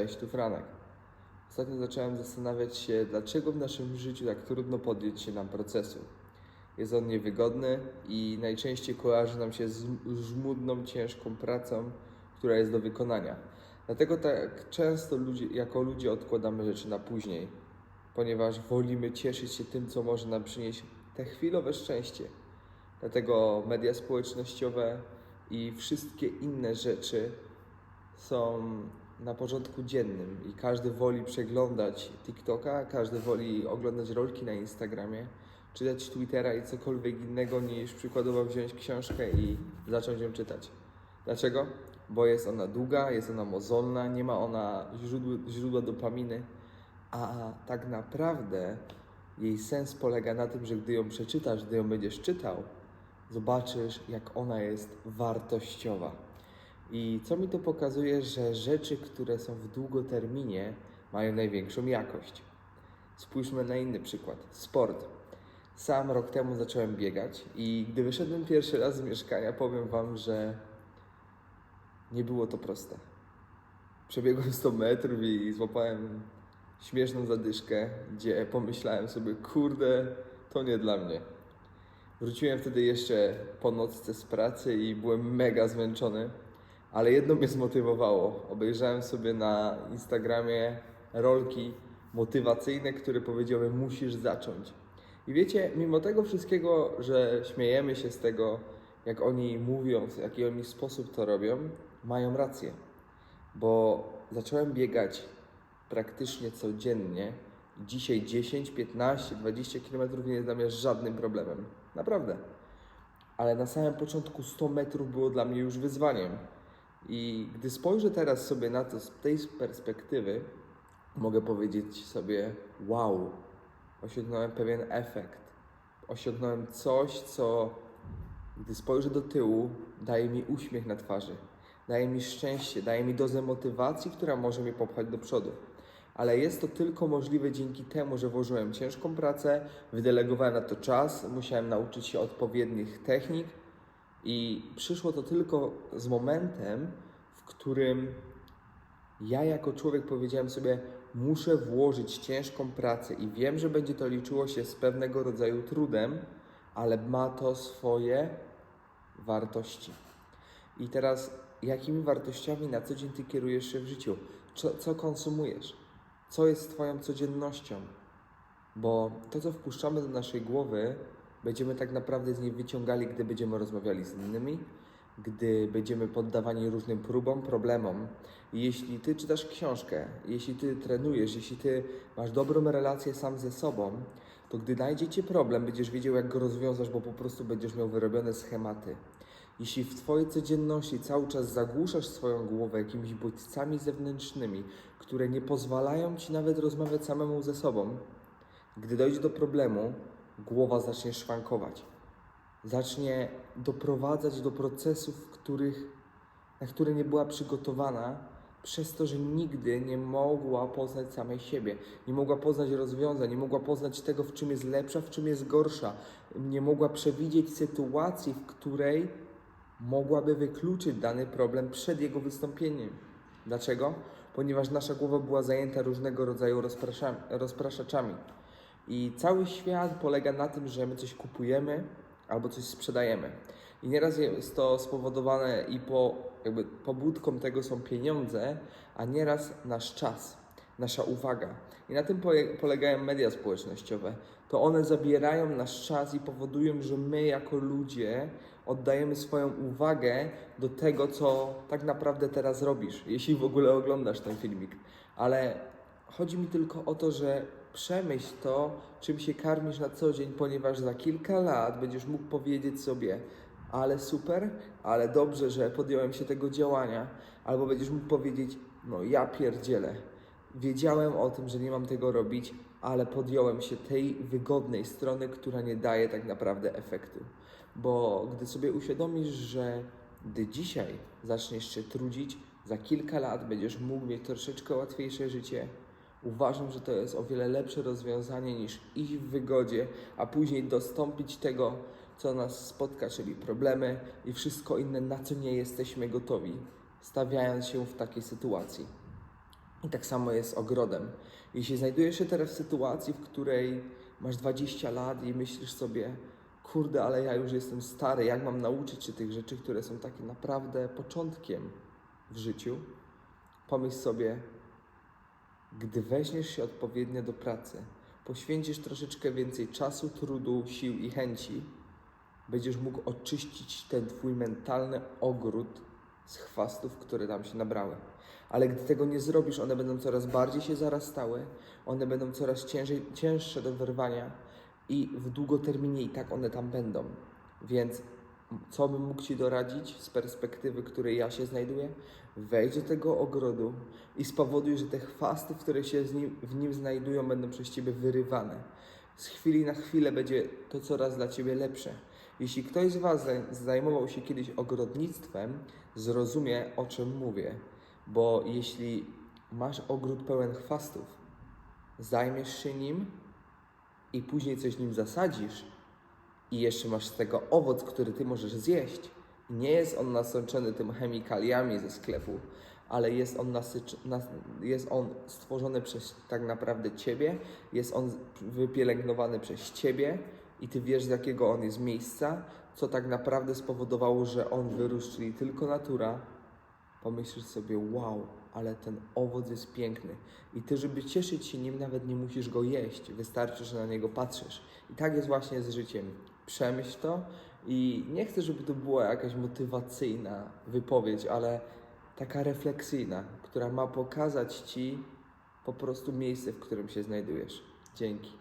Cześć, tu Franek. Ostatnio zacząłem zastanawiać się, dlaczego w naszym życiu tak trudno podjąć się nam procesu. Jest on niewygodny i najczęściej kojarzy nam się z żmudną, ciężką pracą, która jest do wykonania. Dlatego tak często ludzie, jako ludzie odkładamy rzeczy na później, ponieważ wolimy cieszyć się tym, co może nam przynieść te chwilowe szczęście. Dlatego media społecznościowe i wszystkie inne rzeczy są na porządku dziennym i każdy woli przeglądać TikToka, każdy woli oglądać rolki na Instagramie, czytać Twittera i cokolwiek innego niż przykładowo wziąć książkę i zacząć ją czytać. Dlaczego? Bo jest ona długa, jest ona mozolna, nie ma ona źródła, źródła dopaminy, a tak naprawdę jej sens polega na tym, że gdy ją przeczytasz, gdy ją będziesz czytał, zobaczysz, jak ona jest wartościowa. I co mi to pokazuje, że rzeczy, które są w długoterminie, mają największą jakość. Spójrzmy na inny przykład. Sport. Sam rok temu zacząłem biegać i gdy wyszedłem pierwszy raz z mieszkania, powiem Wam, że nie było to proste. Przebiegłem 100 metrów i złapałem śmieszną zadyszkę, gdzie pomyślałem sobie, kurde, to nie dla mnie. Wróciłem wtedy jeszcze po nocce z pracy i byłem mega zmęczony, ale jedno mnie zmotywowało. Obejrzałem sobie na Instagramie rolki motywacyjne, które powiedziały: Musisz zacząć. I wiecie, mimo tego wszystkiego, że śmiejemy się z tego, jak oni mówią, w jaki oni sposób to robią, mają rację. Bo zacząłem biegać praktycznie codziennie. Dzisiaj 10, 15, 20 km nie jest dla mnie żadnym problemem. Naprawdę. Ale na samym początku 100 metrów było dla mnie już wyzwaniem. I gdy spojrzę teraz sobie na to z tej perspektywy, mogę powiedzieć sobie: Wow, osiągnąłem pewien efekt. Osiągnąłem coś, co gdy spojrzę do tyłu, daje mi uśmiech na twarzy, daje mi szczęście, daje mi dozę motywacji, która może mnie popchać do przodu. Ale jest to tylko możliwe dzięki temu, że włożyłem ciężką pracę, wydelegowałem na to czas, musiałem nauczyć się odpowiednich technik, i przyszło to tylko z momentem, w którym ja jako człowiek powiedziałem sobie, muszę włożyć ciężką pracę i wiem, że będzie to liczyło się z pewnego rodzaju trudem, ale ma to swoje wartości. I teraz, jakimi wartościami na co dzień ty kierujesz się w życiu? Co, co konsumujesz? Co jest Twoją codziennością? Bo to, co wpuszczamy do naszej głowy, będziemy tak naprawdę z niej wyciągali, gdy będziemy rozmawiali z innymi, gdy będziemy poddawani różnym próbom, problemom. Jeśli ty czytasz książkę, jeśli ty trenujesz, jeśli ty masz dobrą relację sam ze sobą, to gdy znajdzie problem, będziesz wiedział, jak go rozwiązasz, bo po prostu będziesz miał wyrobione schematy. Jeśli w Twojej codzienności cały czas zagłuszasz swoją głowę jakimiś bodźcami zewnętrznymi, które nie pozwalają Ci nawet rozmawiać samemu ze sobą, gdy dojdzie do problemu, głowa zacznie szwankować. Zacznie doprowadzać do procesów, których, na które nie była przygotowana, przez to, że nigdy nie mogła poznać samej siebie, nie mogła poznać rozwiązań, nie mogła poznać tego, w czym jest lepsza, w czym jest gorsza, nie mogła przewidzieć sytuacji, w której mogłaby wykluczyć dany problem przed jego wystąpieniem. Dlaczego? Ponieważ nasza głowa była zajęta różnego rodzaju rozprasza- rozpraszaczami. I cały świat polega na tym, że my coś kupujemy albo coś sprzedajemy. I nieraz jest to spowodowane i po, jakby pobudką tego są pieniądze, a nieraz nasz czas, nasza uwaga. I na tym polegają media społecznościowe. To one zabierają nasz czas i powodują, że my jako ludzie oddajemy swoją uwagę do tego, co tak naprawdę teraz robisz, jeśli w ogóle oglądasz ten filmik. Ale chodzi mi tylko o to, że przemyśl to, czym się karmisz na co dzień, ponieważ za kilka lat będziesz mógł powiedzieć sobie, ale super, ale dobrze, że podjąłem się tego działania, albo będziesz mógł powiedzieć, no ja pierdzielę, wiedziałem o tym, że nie mam tego robić, ale podjąłem się tej wygodnej strony, która nie daje tak naprawdę efektu. Bo gdy sobie uświadomisz, że gdy dzisiaj zaczniesz się trudzić, za kilka lat będziesz mógł mieć troszeczkę łatwiejsze życie, Uważam, że to jest o wiele lepsze rozwiązanie niż iść w wygodzie, a później dostąpić tego, co nas spotka, czyli problemy i wszystko inne, na co nie jesteśmy gotowi, stawiając się w takiej sytuacji. I tak samo jest z ogrodem. Jeśli znajdujesz się teraz w sytuacji, w której masz 20 lat i myślisz sobie, kurde, ale ja już jestem stary, jak mam nauczyć się tych rzeczy, które są takie naprawdę początkiem w życiu, pomyśl sobie, gdy weźmiesz się odpowiednio do pracy, poświęcisz troszeczkę więcej czasu, trudu, sił i chęci, będziesz mógł oczyścić ten twój mentalny ogród z chwastów, które tam się nabrały. Ale gdy tego nie zrobisz, one będą coraz bardziej się zarastały, one będą coraz ciężej, cięższe do wyrwania i w długoterminie i tak one tam będą. Więc co bym mógł Ci doradzić z perspektywy, której ja się znajduję? Wejdź do tego ogrodu i spowoduj, że te chwasty, które się nim, w nim znajdują, będą przez Ciebie wyrywane. Z chwili na chwilę będzie to coraz dla Ciebie lepsze. Jeśli ktoś z Was zaj- zajmował się kiedyś ogrodnictwem, zrozumie o czym mówię. Bo jeśli masz ogród pełen chwastów, zajmiesz się nim i później coś nim zasadzisz, i jeszcze masz z tego owoc, który ty możesz zjeść. Nie jest on nasączony tym chemikaliami ze sklepu, ale jest on, nas, jest on stworzony przez tak naprawdę ciebie, jest on wypielęgnowany przez ciebie i ty wiesz z jakiego on jest miejsca, co tak naprawdę spowodowało, że on wyrósł, czyli tylko natura. Pomyślisz sobie, wow, ale ten owoc jest piękny. I ty, żeby cieszyć się nim, nawet nie musisz go jeść. Wystarczy, że na niego patrzysz. I tak jest właśnie z życiem. Przemyśl to i nie chcę, żeby to była jakaś motywacyjna wypowiedź, ale taka refleksyjna, która ma pokazać ci po prostu miejsce, w którym się znajdujesz. Dzięki.